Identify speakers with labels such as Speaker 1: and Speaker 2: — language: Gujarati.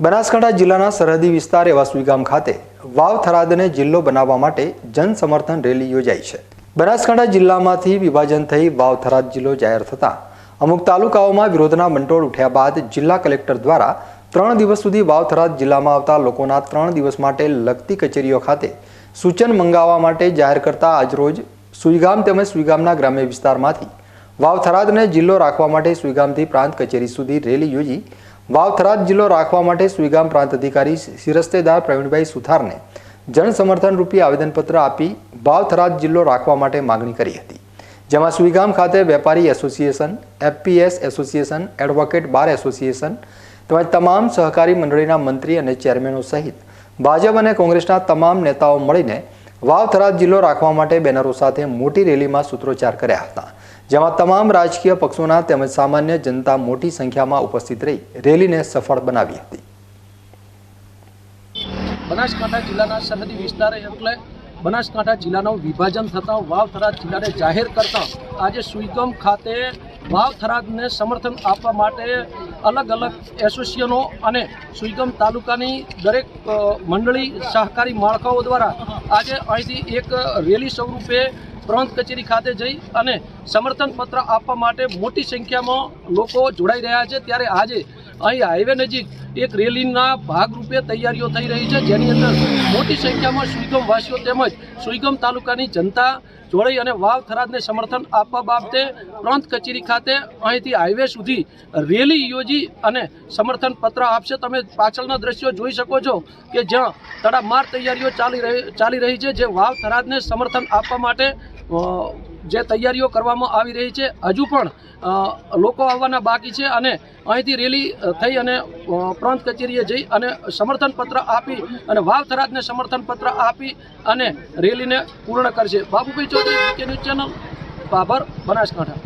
Speaker 1: બનાસકાંઠા જિલ્લાના સરહદી વિસ્તાર એવા સુઈગામ ખાતે વાવ થરાદને જિલ્લો બનાવવા માટે જન સમર્થન રેલી યોજાઈ છે. બનાસકાંઠા જિલ્લામાંથી વિભાજન થઈ વાવ થરાદ જિલ્લો જાહેર થતાં અમુક તાલુકાઓમાં વિરોધના મંટોળ ઉઠ્યા બાદ જિલ્લા કલેક્ટર દ્વારા ત્રણ દિવસ સુધી વાવ થરાદ જિલ્લામાં આવતા લોકોના ત્રણ દિવસ માટે લગતી કચેરીઓ ખાતે સૂચન મંગાવવા માટે જાહેર કરતા આજરોજ સુઈગામ તેમજ સુઈગામના ગ્રામ્ય વિસ્તારમાંથી વાવ થરાદને જિલ્લો રાખવા માટે સુઈગામથી પ્રાંત કચેરી સુધી રેલી યોજી વાવ થરાદ જિલ્લો રાખવા માટે સુઈગામ પ્રાંત અધિકારી શિરસ્તેદાર પ્રવીણભાઈ સુથારને જન સમર્થન રૂપી આવેદનપત્ર આપી વાવ થરાદ જિલ્લો રાખવા માટે માગણી કરી હતી. જેમાં સુઈગામ ખાતે વેપારી association, FPS association, advocate bar association તેમજ તમામ સહકારી મંડળીના મંત્રી અને ચેરમેનો સહિત ભાજપ અને કોંગ્રેસના તમામ નેતાઓ મળીને વાવ થરાદ જિલ્લો રાખવા માટે બેનરો સાથે મોટી રેલીમાં સૂત્રોચ્ચાર કર્યા હતા, જેમાં તમામ રાજકીય પક્ષોના તેમજ સામાન્ય જનતા મોટી સંખ્યામાં ઉપસ્થિત રહી રેલીને સફળ બનાવી હતી.
Speaker 2: બનાસકાંઠા જિલ્લાના સરહદી વિસ્તાર એટલે બનાસકાંઠા જિલ્લાનું વિભાજન થતાં વાવ થરાદ જિલ્લાને જાહેર કરતાં આજે સુઈગમ ખાતે વાવ થરાદને સમર્થન આપવા માટે અલગ અલગ એસોસિએશનો અને સુઈગમ તાલુકાની દરેક મંડળી સહકારી માળખાઓ દ્વારા આજે અહીંથી એક રેલી સ્વરૂપે પ્રાંત કચેરી ખાતે જઈ અને સમર્થન પત્ર આપવા માટે મોટી સંખ્યામાં લોકો જોડાઈ રહ્યા છે. ત્યારે આજે અહીં હાઈવે નજીક એક રેલીના ભાગરૂપે તૈયારીઓ થઈ રહી છે. જેની અંદર મોટી સંખ્યામાં સુઈગમવાસીઓ તેમજ સુઈગમ તાલુકાની જનતા જોડાઈ અને વાવ થરાદને સમર્થન આપવા બાબતે પ્રાંત કચેરી ખાતે અહીંથી હાઈવે સુધી રેલી યોજી અને સમર્થન પત્ર આપશે. તમે પાછળના દ્રશ્યો જોઈ શકો છો કે જ્યાં તડામાર તૈયારીઓ ચાલી રહી ચાલી રહી છે, જે વાવ થરાદને સમર્થન આપવા માટે જે તૈયારીઓ કરવામાં આવી રહી છે, હજુ પણ લોકો આવવાના બાકી છે અને અહીંથી રેલી થઈ અને પ્રાંત કચેરીએ જઈ અને સમર્થન પત્ર આપી અને વાવ થરાદને સમર્થન પત્ર આપી અને રેલીને પૂર્ણ કરશે. બાબુભાઈ ચૌધરી, કે ન્યૂઝ ચેનલ? બાબર બનાસકાંઠા.